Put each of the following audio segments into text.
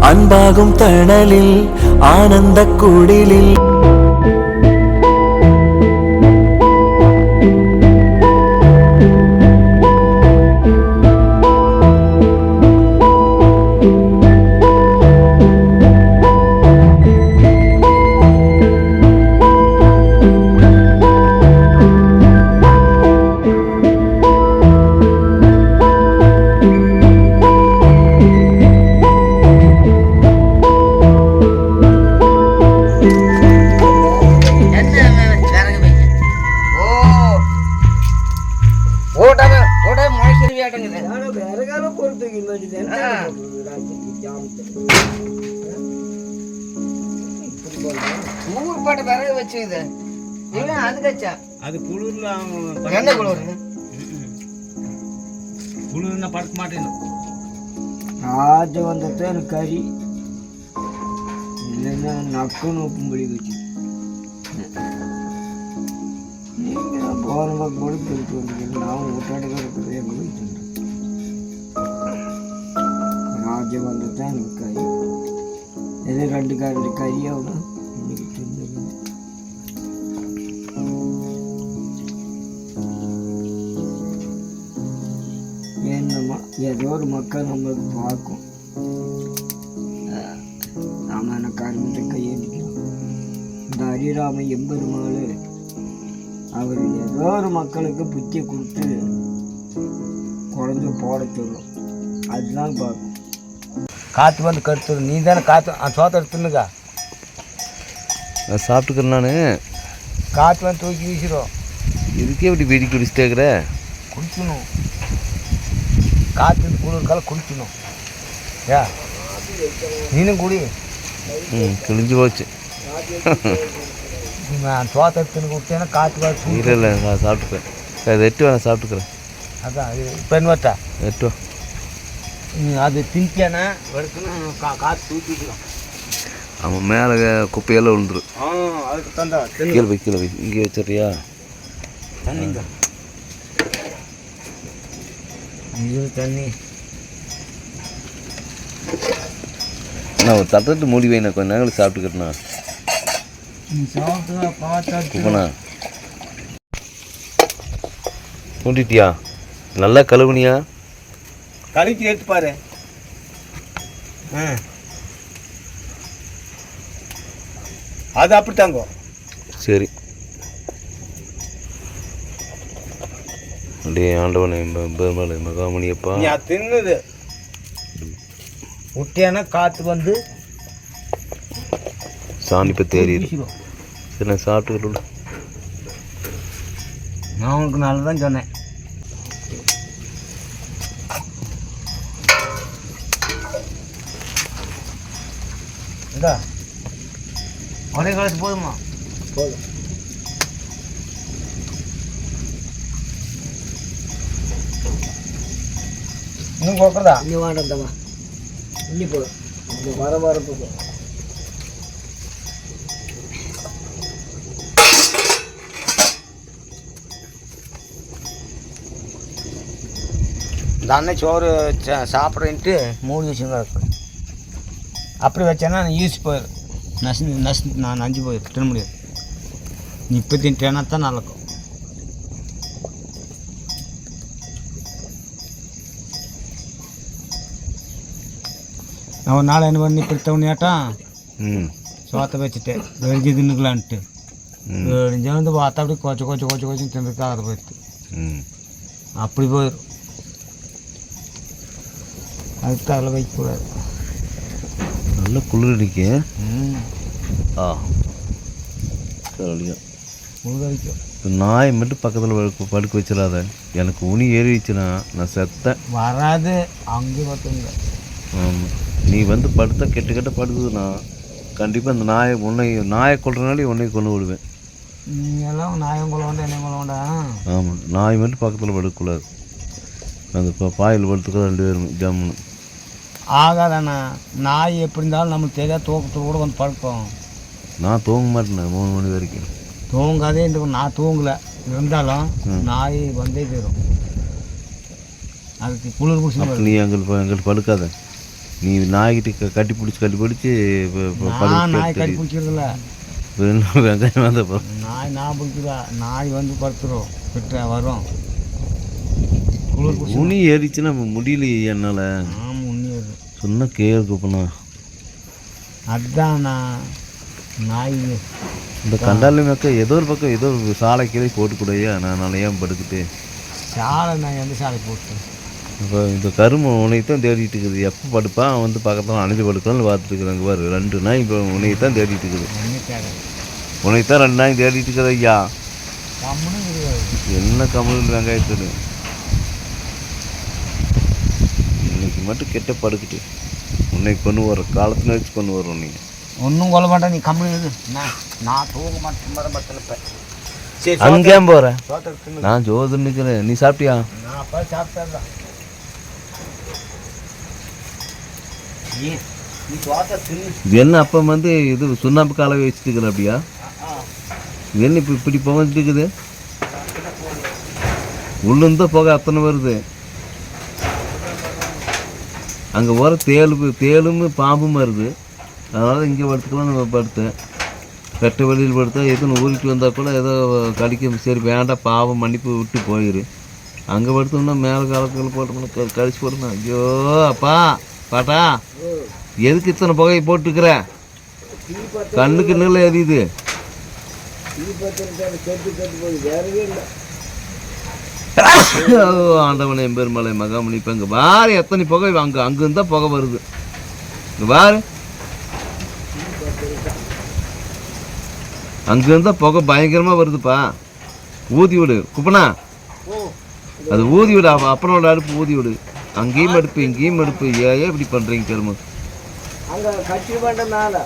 அன்பாகும் தணலில் ஆனந்த குடிலில். பாட்டு விறகு வச்சுக்குது. இவன் அது கச்சா. அது குளிர்ல என்ன குளிர்? குளிர்னா படுக்க மாட்டேன் ஆச்சு வந்தது எனக்கு கறி. இல்லைன்னா நக்குன்னு உப்பும்படி வச்சு. நீங்கள் தான் போன பக்கம் கூட திருப்பி வந்தீங்க நான் ஊட்டாடுக்க இருக்கிறதே எங்கே வச்சுருந்தேன் ராஜ வந்தது எனக்கு கறி. எது ரெண்டு கரண்டு கறியாவது ஒரு மக்கள் நம்மளுக்கு பார்க்கும். நாம என்ன கருமத்தை கையெழுக்கிறோம் இந்த ஹரிராம எம்பெருமாள் அவர் ஏதோ ஒரு மக்களுக்கு புத்தி கொடுத்து குழந்தை போட சொல்லும். அதுதான் பார்க்கும். காற்று வந்து கடுத்துரு நீ தானே காற்று சோத்த எடுத்துனுக்கா நான் சாப்பிட்டுக்கிறேன் நான். காற்று வந்து தூக்கி வீசிடும் இதுக்கே இப்படி வெடி குடிச்சிட்டே இருக்கிற? குடிக்கணும். காற்று குளிர்கால குடிக்கணும் ஏ நீனும் குடி. ம் கிழிஞ்சு போச்சு. நான் சோத்த எடுத்துன்னு கொடுத்தேன்னா காற்று வர இல்லை இல்லை நான் சாப்பிட்டுக்கிறேன். எட்டு வேணாம் சாப்பிட்டுக்கிறேன். அதான் இப்போ என்ன வட்டா? எட்டு அது திங்கனா வெடுக்கணும் கா காற்று தூக்கிக்கலாம் அவன் மேலே குப்பையெல்லாம் அதுக்கு தந்தா கீழே போய் கீழே போய் இங்கே வச்சிடுறியா? தண்ணிங்க. இது தண்ணி. நான் ஒரு தட்டத்து மூடி வை நான் கொஞ்ச நேரம் சாப்பிட்டுக்கிறேண்ணா. நீ சாப்பிட்டு பார்த்தா மூடிட்டியா நல்லா கழுவுனியா? கழிச்சு எடுத்து பாரு. ஆ. அது அப்படித்தாங்கோ. சரி. அப்படியே ஆண்டவனை பெருமாளை மகாமணியப்பா. நீ அது தின்னுது. விட்டியானா காற்று வந்து சாணி இப்போ வீசிடும். சரி நான் சாப்பிட்டுக்கிட்டு நான் உனக்கு நல்லதான் சொன்னேன். இதா ஒரே போதுமா? போதும். இன்னும் இன்னி போதும் இந்த வர வரப்பு போதும் இந்த அண்ணன் சோறு சாப்பிட்றேன்ட்டு மூடி வச்சுங்க இருக்கணும் அப்படி வச்சேன்னா நான் யூஸ் போயிடும் நசி நசி நான் நஞ்சு போயிடும் தின்ன முடியாது நீ இப்போ தின்ட்டேன்னா தான் நான் நாள் என்ன பண்ணி ம். சோத்தை வச்சுட்டேன் வெடிஞ்சு தின்னுக்கலான்ட்டு. ம். வெடிஞ்சு வந்து பார்த்தா அப்படி கொச்ச கொச்ச கொச்ச கொச்சு அதை போயிடுது அப்படி போயிடும் அதுக்கு அதில் வைக்கக்கூடாது. நல்ல குளிர் அடிக்கு. ஆ. நாய் மட்டும் பக்கத்தில் படுக்க படுக்க வச்சிடாத. எனக்கு உனி ஏறிடுச்சுன்னா நான் செத்தேன். வராது. அங்கே பார்த்துங்க ஆமாம் நீ வந்து படுத்தா கெட்டு கெட்ட படுக்குதுன்னா கண்டிப்பாக அந்த நாயை உன்னை நாயை கொள்றனாலே உன்னை கொண்டு விடுவேன் நீ எல்லாம் நாயம் கொள்ள வேண்டாம் என்ன கொள்ள வேண்டாம். ஆமாம் நாய் மட்டும் பக்கத்தில் படுக்கக்கூடாது. அந்த இப்போ பாயில் படுத்துக்க ரெண்டு பேரும் ஜம்முன்னு ஆகாதண்ணா நாய் எப்படி இருந்தாலும் நம்மளுக்கு தெரியாத தூக்கத்தில் கூட வந்து படுக்கும். நான் தூங்க மாட்டேன் மூணு மணி வரைக்கும். தூங்காதே இந்த நான் தூங்கலை. இருந்தாலும் நாய் வந்தே தரும் அதுக்கு குளிர் அப்போ நீ எங்களுக்கு எங்களுக்கு படுக்காத. நீ நாய்கிட்ட கட்டி பிடிச்சி கட்டி பிடிச்சி நாய் கட்டி பிடிக்கிறதில்ல வெங்காயம் வந்த அப்புறம் நாய் நான் பிடிக்குதா நாய் வந்து படுத்துரும். கிட்ட வரும். உனி ஏறிச்சுன்னா முடியலையே என்னால். ஆமாம் உண்மையாது சொன்ன கேள் கூப்பண்ணா அதுதான் நான் நாய். இந்த கண்டாலி மேக்க ஏதோ ஒரு பக்கம் ஏதோ ஒரு சாலை கீழே போட்டு கூடயா நான் ஏன் படுத்துட்டு சாலை நான் எந்த சாலை போட்டேன்? இப்போ இந்த கரும்பு உன்னை தான் தேடிட்டு இருக்குது. எப்போ படுப்பான் அவன் வந்து பக்கத்தில் அணைஞ்சு படுக்கலாம்னு பார்த்துட்டு இருக்கிறாங்க பாரு. ரெண்டு நாய் இப்போ உன்னை தான் தேடிட்டு இருக்குது. என்ன தேவை உன்னை தான் ரெண்டு நாய் தேடிட்டு இருக்குது ஐயா. என்ன கமல் வெங்காயத்தது இன்னைக்கு மட்டும் கெட்ட படுக்கிட்டு உன்னை கொண்டு வர காலத்துல வச்சு கொண்டு வரோம் நீங்கள் ஒன்றும் கொல்ல மாட்டேன் நீ இரு நான் தூங்க மாட்டேன் மரம் பத்தலப்பேன் சரி அங்கே போகிறேன் நான் ஜோதன் நிற்கிறேன் நீ சாப்பிட்டியா? நான் அப்போ சாப்பிட்டேன் நீ நீ சோத்தை தின்னு இது என்ன அப்போ வந்து இது சுண்ணாம்பு காலை வச்சுட்டு இருக்கிற அப்படியா? இது என்ன இப்போ இப்படி புகஞ்சிட்டு இருக்குது உள்ளுந்த புகை அத்தனை வருது. அங்கே போகிற தேலு தேலும் பாம்பும் வருது. அதனால் இங்கே படுத்துக்கலாம் நம்ம படுத்தேன் வெட்ட வெளியில் படுத்தா எதுவும் ஊறிட்டு வந்தால் கூட ஏதோ கடிக்க சரி வேண்டாம் பாவம் மன்னிப்பு விட்டு போயிடு அங்கே படுத்தோம்னா மேலே காலத்தில் போட்டோம்னா கழிச்சு கடிச்சு போடணும் ஐயோ அப்பா! பாட்டா? எதுக்கு இத்தனை புகையை போட்டுக்கிற கண்ணுக்கு நிலை எரியுது ஆண்டவனே எம்பெருமலை மகாமணி இப்போ இங்கே பாரு எத்தனை புகை அங்கே அங்கேருந்து தான் புகை வருது. இங்கே பாரு. அங்கேருந்து தான் புகை பயங்கரமாக வருதுப்பா. ஊதி விடு. குப்பனா? அது ஊதி விடு அப்பனோட அடுப்பு ஊதி விடு. அங்கேயும் அடுப்பு இங்கேயும் அடுப்பு ஏன் இப்படி பண்ணுறீங்க பெருமை அங்கே கட்சி பண்ண மேலே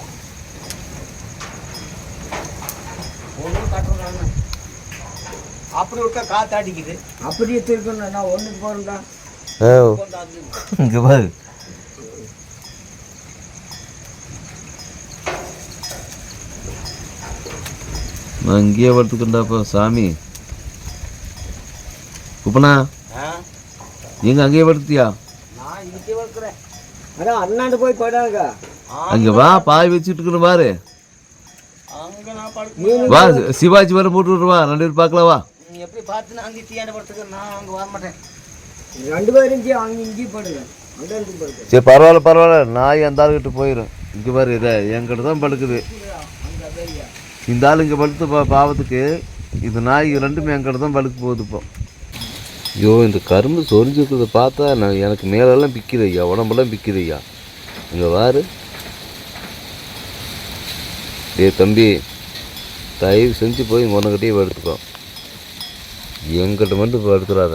அப்படி விட்டா காற்று அடிக்குது. அப்படியே திருக்கணும் நான் ஒன்றுக்கு போகிறேன்டா இங்கே பாரு. நான் இங்கேயே படுத்துக்கிட்டாப்பா சாமி. குப்பனா? எங்க அங்கேயே படுத்தியா அண்ணாண்டு போய் படாங்க அங்க வா பாய் வச்சுட்டு இருக்கணும் பாரு. அங்கே நான் படுக்க வா சிவாஜி வர போட்டு விட்டு வா. ரெண்டு பேரும் பார்க்கலாம் வா. நீ எப்படி பார்த்து நான் அங்கே தீயாண்ட படுத்துக்க நான் அங்கே வர மாட்டேன். ரெண்டு பேரும் அங்கே இங்கேயும் படுங்க. சரி பரவாயில்ல பரவாயில்ல. நாய் அந்த ஆளுகிட்ட போயிடும் இங்கே பாரு இதை என்கிட்ட தான் படுக்குது. இந்த ஆள் இங்கே படுத்து பா பாவத்துக்கு இந்த நாய் ரெண்டுமே என்கிட்ட தான் படுக்க போகுது இப்போ. ஐயோ இந்த கரும்பு சொரிஞ்சுக்கிறத பார்த்தா நான் எனக்கு மேலெல்லாம் பிக்குது ஐயா உடம்பெல்லாம் பிக்குது ஐயா இங்கே வாரு டே தம்பி தயவு செஞ்சு போய் உனக்கிட்டே படுத்துக்கோ என்கிட்ட மட்டும் படுத்துறாத.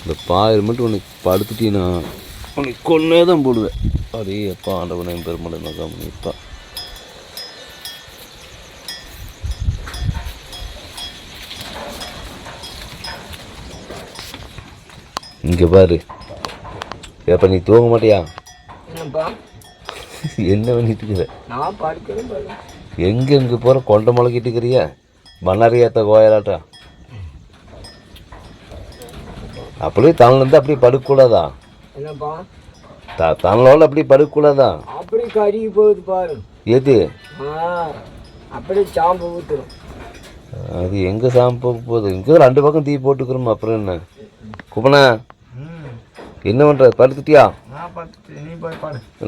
இந்த பாயில் மட்டும் உனக்கு படுத்துட்டீங்கன்னா உனக்கு கொன்னே தான் போடுவேன். அப்படியே எப்பா ஆண்டவனையும் பெருமலை மகாமணி அப்பா இங்கே பாரு. எப்போ நீ தூங்க மாட்டியா? என்ன பண்ணிட்டு இருக்கிற? எங்கே இங்கே போகிற கொண்டை முளைக்கிட்டு இருக்கிறியா? பண்ணறியாத்த கோயிலாட்டா? அப்படியே தனிலேருந்து அப்படியே படுக்கக்கூடாதா? த தனலோட அப்படியே படுக்கக்கூடாதா? அப்படி கருகி போகுது பாரு. எது? அப்படியே சாம்பு ஊற்றுரும் அது எங்கே சாமி போக போகுது? இங்கே ரெண்டு பக்கம் தீ போட்டுக்கிறோம் அப்புறம் என்ன? குப்பனா என்ன பண்ணுற படுத்துட்டியா?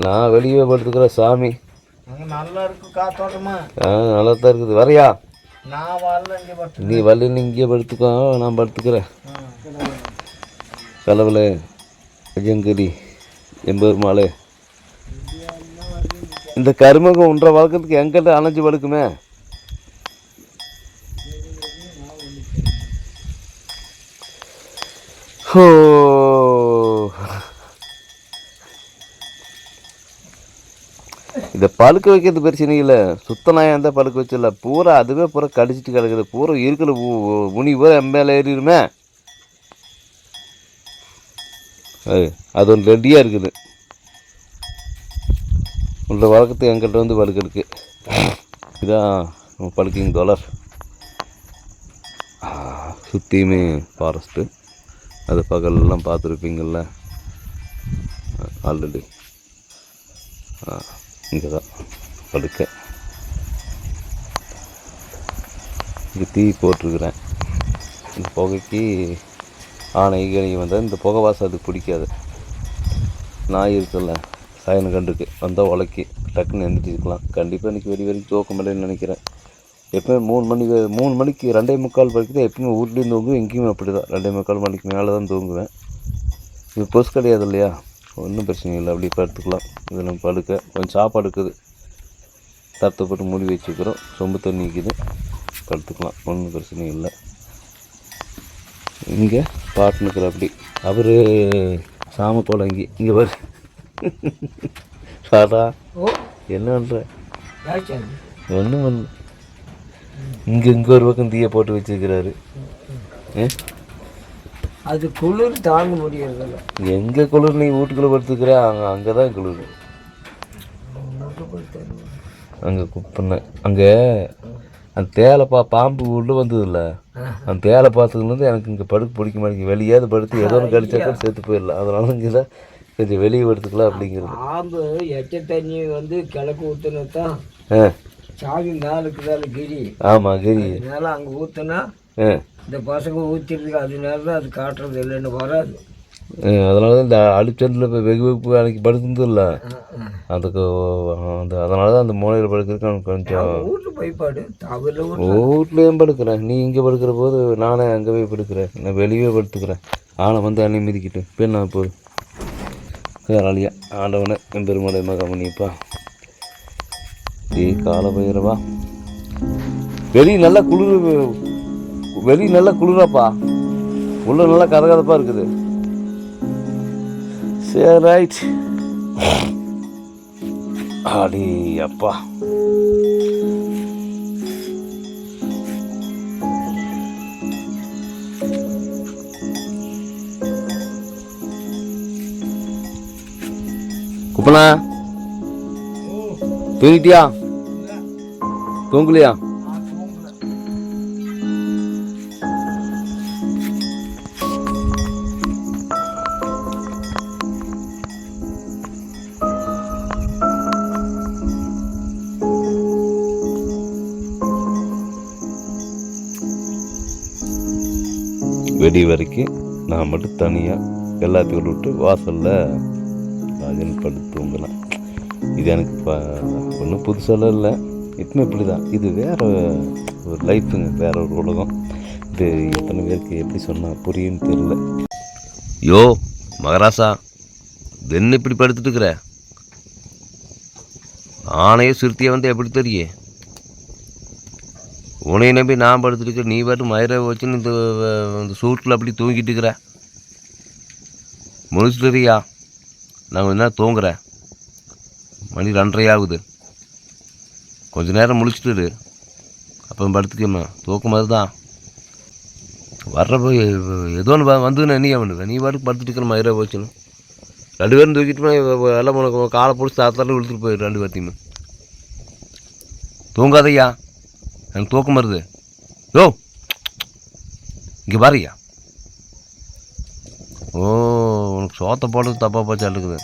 நான் வெளியே படுத்துக்கிறேன் சாமி. நல்லா இருக்கு காத்தோட்டமா. ஆ நல்லா தான் இருக்குது. வரையா? இங்கே நீ வரல இங்கேயே படுத்துக்கோ நான் படுத்துக்கிறேன். கலவலை அஜங்கரி எம்பெருமாளே. இந்த கருமகம் ஒன்றரை வழக்கத்துக்கு எங்கிட்ட அணைஞ்சு படுக்குமே? ஹோ பழுக்க வைக்கிறது பிரச்சனை இல்லை. சுத்த இருந்தால் பழுக்க வச்சிடல பூரா அதுவே பூரா கடிச்சிட்டு கிடக்குது. பூரா இருக்கிற முனி பூரா உனி பூரா ஏறிடுமே அது ஒன்று ரெடியாக இருக்குது. உள்ள வழக்கத்து எங்கிட்ட வந்து படுக்கிறதுக்கு இதான் நம்ம படுக்கிங் டாலர் சுற்றியுமே ஃபாரஸ்ட்டு அது பகலெல்லாம் பார்த்துருப்பீங்கள்ல ஆல்ரெடி இங்கே தான் படுக்க. இங்கே தீ போட்டிருக்கிறேன். இந்த புகைக்கு ஆனை கனி வந்தால் இந்த புகை வாசம் அதுக்கு பிடிக்காது. நாய் இருக்குல்ல சாயன கண்டுக்கு. வந்தால் உலக்கி டக்குன்னு எந்திரிச்சிக்கலாம் கண்டிப்பாக இன்றைக்கி வெடி வரைக்கும் தூக்கம் இல்லைன்னு நினைக்கிறேன். எப்பவுமே மூணு மணி மூணு மணிக்கு ரெண்டே முக்கால் வரைக்கும் தான் எப்பவுமே வீட்லேயும் தூங்குவேன் எங்கேயுமே அப்படி தான் ரெண்டே முக்கால் மணிக்கு மேலே தான் தூங்குவேன். இது பொஸ் கிடையாது இல்லையா? ஒன்றும் பிரச்சனை இல்லை அப்படி படுத்துக்கலாம். இதில் படுக்க. கொஞ்சம் சாப்பாடு இருக்குது. தட்டை போட்டு மூடி வச்சுக்கிறோம். சொம்பு தண்ணி இருக்குது. படுத்துக்கலாம். ஒன்றும் பிரச்சனை இல்லை. இங்கே பாட்டுனுக்குற அப்படி. அவர் சாம கோலங்கி. இங்கே சாதா. ஓ. என்ன பண்ணுற ஒன்றும் பண்ணல. இங்கே இங்கே ஒரு பக்கம் தீயை போட்டு வச்சுருக்கிறாரு. அது குளிர் தாங்க முடியறதில்ல. எங்கே குளிர் நீ வீட்டுக்குள்ளே படுத்துக்கிற? அங்கே அங்கே தான் குளிர். அங்கே குப்பின அங்கே அந்த தேலை பா பாம்பு உள்ளே வந்ததில்ல. அந்த தேலை பார்த்ததுலேருந்து எனக்கு இங்கே படுக்க பிடிக்க மாட்டேங்குது. வெளியாவது படுத்து ஏதோ ஒன்று கடிச்சா கூட சேர்த்து போயிடலாம். அதனால இங்கே தான் கொஞ்சம் வெளியே படுத்துக்கலாம் அப்படிங்கிறது. பாம்பு எச்ச தண்ணி வந்து கிழக்கு ஊற்றுனா தான் சாவி மேலே இருக்குதால கிரி? ஆமாம் கிரி. மேலே அங்கே ஊற்றுனா ஆ. இந்த பசங்க ஊற்றிருக்கு அதனால தான் அது காட்டுறது இல்லைன்னு வராது. அதனால தான் இந்த அடிச்சண்டில் இப்போ வெகு வெகு படுத்துனது இல்லை அதுக்கு அந்த அதனால தான் அந்த மூலையில் படுக்கிறதுக்கு எனக்கு கொஞ்சம் வீட்டு பயப்பாடு வீட்லேயும் படுக்கிறேன் நீ இங்கே படுக்கிற போது நானே அங்கே போய் படுக்கிறேன். நான் வெளியே படுத்துக்கிறேன். ஆளை வந்து அணி மிதிக்கிட்டு. இப்போ நான் போய் வேறாளியா ஆண்டவனை என் பெருமலை மகமணிப்பா ஏய் கால பயிரவா வெளி நல்லா குளிர் வெளி நல்லா குளிராப்பா. உள்ள நல்லா கதகதப்பாக இருக்குது. சரி ரைட் அடி அப்பா. குப்பனா? தூங்கிட்டியா தூங்கலையா? வெடி வரைக்கும் நான் மட்டும் தனியாக எல்லாத்தையும் விட்டு வாசலில் ராஜன் படுத்து தூங்கலாம் இது எனக்கு இப்போ ஒன்றும் புதுசெல்லாம் இல்லை. எப்பவுமே இப்படி தான் இது வேற ஒரு லைஃப்புங்க வேறு ஒரு உலகம். இது எத்தனை பேருக்கு எப்படி சொன்னால் புரியுன்னு தெரியல. யோ மகராசா தென் இப்படி படுத்துட்டு இருக்கிற? சிறுத்தையை வந்து எப்படி தெரியும்? உனையை நம்பி நான் படுத்துருக்க நீ பாட்டு மயிரை வச்சுன்னு இந்த இந்த சூட்டில் அப்படி தூங்கிட்டு இருக்கிற. முடிச்சுட்டுறியா நான் கொஞ்ச நேரம் தூங்குறேன். மணி ரெண்டரை ஆகுது. கொஞ்ச நேரம் முழிச்சிட்டு அப்புறம் படுத்துக்கம்மா. தூக்கம் மாதிரி தான் வர்றப்போ ஏதோ ஒன்று வந்து நீ பண்ணுவேன் நீ பாட்டுக்கு படுத்துட்டு இருக்கிற மயிரை போச்சுன்னு ரெண்டு பேரும் தூக்கிட்டு போய் எல்லாம் உனக்கு காலை பிடிச்சி தாத்தாலும் விழுத்துட்டு போயிடு ரெண்டு பேர்த்தையுமே. தூங்காதையா? எனக்கு தூக்கம் வருது. யோ. இங்கே பாருயா ஓ உனக்கு சோத்தை போடுறது தப்பாக போச்சா இருக்குது.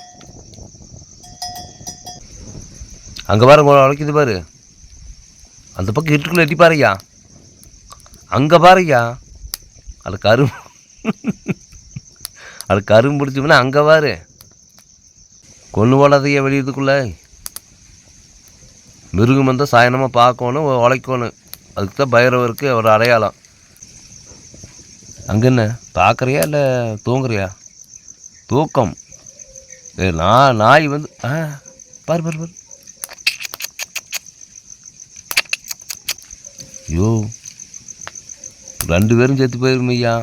அங்கே பாரு உங்களை உழைக்குது பாரு. அந்த பக்கம் இருட்டுக்குள்ளே எட்டி பாருயா அங்கே பாருயா அது கரும் அது கரும்பு பிடிச்சோம்னா அங்கே பாரு. கொண்டு போடாதையா வெளியதுக்குள்ளே மிருகம் வந்தால் சாயனமாக பார்க்கணும் உழைக்கணும். அதுக்கு தான் பைரவருக்கு ஒரு அடையாளம். அங்கே என்ன? பார்க்குறியா இல்லை தூங்குறியா? தூக்கம். நான் நாய் வந்து ஆ பாரு பாரு பாரு. ஐயோ ரெண்டு பேரும் செத்து போயிரும் ஐயா.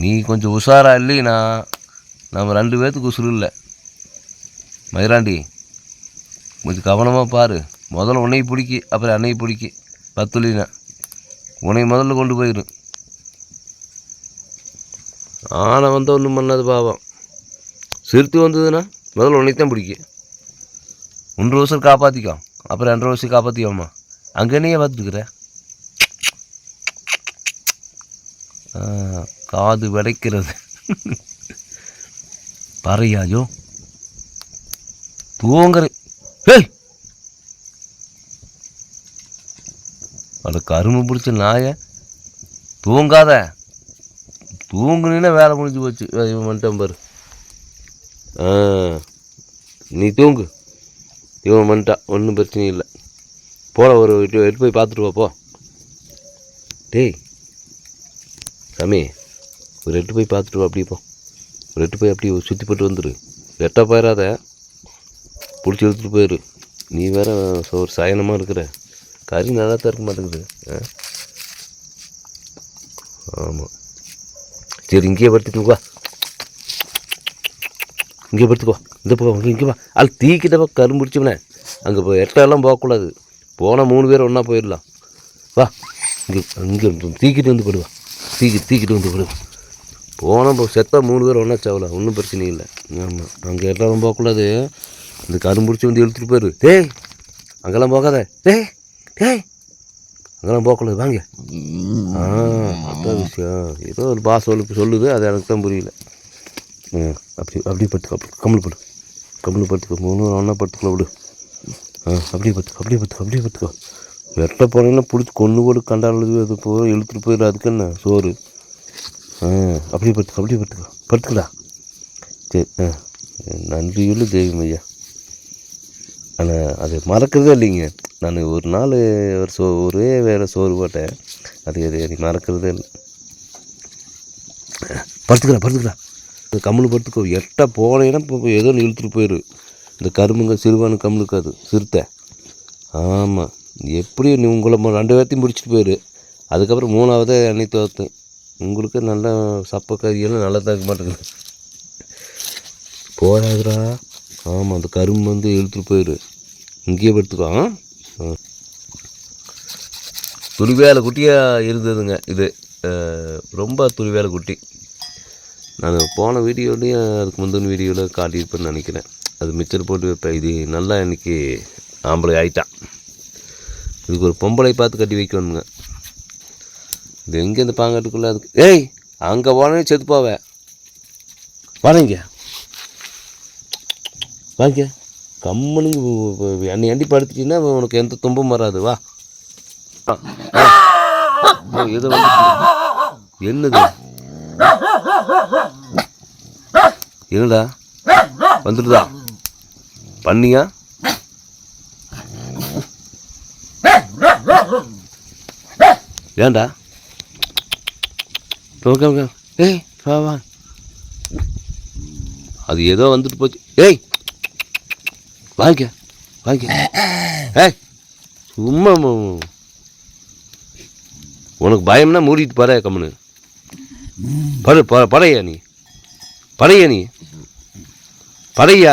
நீ கொஞ்சம் உஷாராக இல்லைனா நம்ம ரெண்டு பேர்த்துக்கு உசுறு இல்லை. மயிராண்டி கொஞ்சம் கவனமாக பாரு. முதல்ல உன்னை பிடிக்கி அப்புறம் அன்னை பிடிக்கி. பத்துலினா. உன்னை முதல்ல கொண்டு போயிடும் ஆனை வந்து ஒன்றும் பண்ணாது பாவம். சிறுத்தை வந்ததுன்னா முதல்ல உன்னை தான் பிடிக்கும் ஒன்றரை வருஷம் காப்பாற்றிக்கோ அப்புறம் ரெண்டரை வருஷம் காப்பாற்றிக்கோம்மா அங்கேனையே நீயே காது விடைக்கிறது. பாறையாஜோ தூங்குறேன் ஏய்! அட கரும்பு பிடிச்ச நாய தூங்காத. தூங்குனீன்னா வேலை முடிஞ்சு போச்சு. இவன் வந்துட்டான் பாரு. ஆ நீ தூங்கு. இவன் வந்துட்டான். ஒன்றும் பிரச்சனை இல்லை. போல ஒரு எட்டு போய் பார்த்துட்டு போ டேய் சாமி ஒரு எட்டு போய் பார்த்துட்டு வா அப்படியே போ. ஒரு எட்டு போய் அப்படியே சுற்றி போட்டு வந்துடு எட்டா போயிடாத பிடிச்சி எடுத்துகிட்டு போயிடு நீ வேறு ஒரு சயனமாக இருக்கிற. கறி நல்லா தான் இருக்க மாட்டேங்குது. ஆமாம் சரி இங்கேயே படுத்திட்டுவா இங்கே படுத்துக்கோ. இந்த பக்கம் இங்கே வா. அது தீக்கிட்ட போ கரும்பு பிடிச்சோம்னே அங்கே போ எட்டெல்லாம் போகக்கூடாது. போனால் மூணு பேர் ஒன்றா போயிடலாம். வா. இங்கே இங்கே தீக்கிட்டு வந்து போடுவா. தீக்கி தீக்கிட்டு வந்து போடுவா. போனால் போ செத்தா மூணு பேர் ஒன்றா சாவலாம் ஒன்றும் பிரச்சனை இல்லை. ஆமாம் அங்கே எட்டெல்லாம் போகக்கூடாது. இந்த கரும்பு பிடிச்சி வந்து இழுத்துட்டு போயிரு. டேய் அங்கெல்லாம் போகாத. டேய். டேய் அங்கெல்லாம் போகக்கூடாது வாங்க. ஆ அதான் விஷயம். ஏதோ ஒரு பாஸ் சொல்லு சொல்லுது அது எனக்கு தான் புரியல. ம் அப்படி அப்படியே படுத்துக்கோ அப்படி கம்மல் படு. கம்மல் படுத்துக்கோ மூணு ஒன்றா படுத்துக்கலாம் விடு. ஆ அப்படியே படுத்துக்கோ அப்படியே படுத்துக்கோ அப்படியே படுத்துக்கோ. வெட்ட போனீங்கன்னா பிடிச்சி கொண்டு போடு கண்டாடுறது அது போ இழுத்துட்டு போயிடும் அதுக்கு என்ன? சோறு. ஆ அப்படியே படுத்துக்கோ அப்படியே படுத்துக்கோ. படுத்துக்கடா. சரி ஆ நன்றியுள்ள தெய்வம் ஐயா. ஆனால் அது மறக்கிறதே இல்லைங்க. நான் ஒரு நாள் ஒரு சோ ஒரே வேறு சோறு போட்டேன். அது அது எனக்கு மறக்கிறது இல்லை. படுத்துக்கிறா படுத்துக்கிறா. இந்த கம்மல் படுத்துக்கோ. எட்டா போனேன்னா இப்போ ஏதோ ஒன்று இழுத்துட்டு போயிரு. இந்த கரும்புங்க சிறுவானு கம்மலுக்கு அது சிறுத்தை. ஆமாம் எப்படி நீ உங்களை ரெண்டு பேர்த்தையும் பிடிச்சிட்டு போயிரு. அதுக்கப்புறம் மூணாவதே எண்ணெய் தோத்து உங்களுக்கு நல்லா சப்ப கறியெல்லாம் நல்லா தான் இருக்க மாட்டேங்குது. போகாதுரா ஆமாம் அந்த கரும்பு வந்து இழுத்துட்டு போயிரு. இங்கேயே படுத்துக்கோ ஆ? துருவேலை குட்டியாக இருந்ததுங்க இது. ரொம்ப துருவேலை குட்டி. நான் போன வீடியோலையும் அதுக்கு முந்தின வீடியோவில் காட்டியிருப்பேன்னு நினைக்கிறேன். அது மிச்சர் போட்டு வைப்பேன். இது நல்லா இன்றைக்கி ஆம்பளை ஆயிட்டான். இதுக்கு ஒரு பொம்பளை பார்த்து கட்டி வைக்கணுங்க. இது எங்கே இந்த பாங்காட்டுக்குள்ளே அதுக்கு? ஏய் அங்கே போனே செத்து போவேன். வாடங்க வாங்க. கம்முனுங்க என்னை அண்டி படுத்துட்டீங்கன்னா உனக்கு எந்த துன்பம் வராது வா. ஆ, என்னது? என்னடா? வந்துடுதா? பண்ணியா? ஏண்டா ஓகே ஓகே ஏய் வா வா. அது ஏதோ வந்துட்டு போச்சு. ஏய் வாங்க வாங்கிக்க ஏ சும்மா உனக்கு பயம்னா மூடிட்டு பாரு கம்முன்னு படு ப- படையா நீ? படையா நீ? படையா?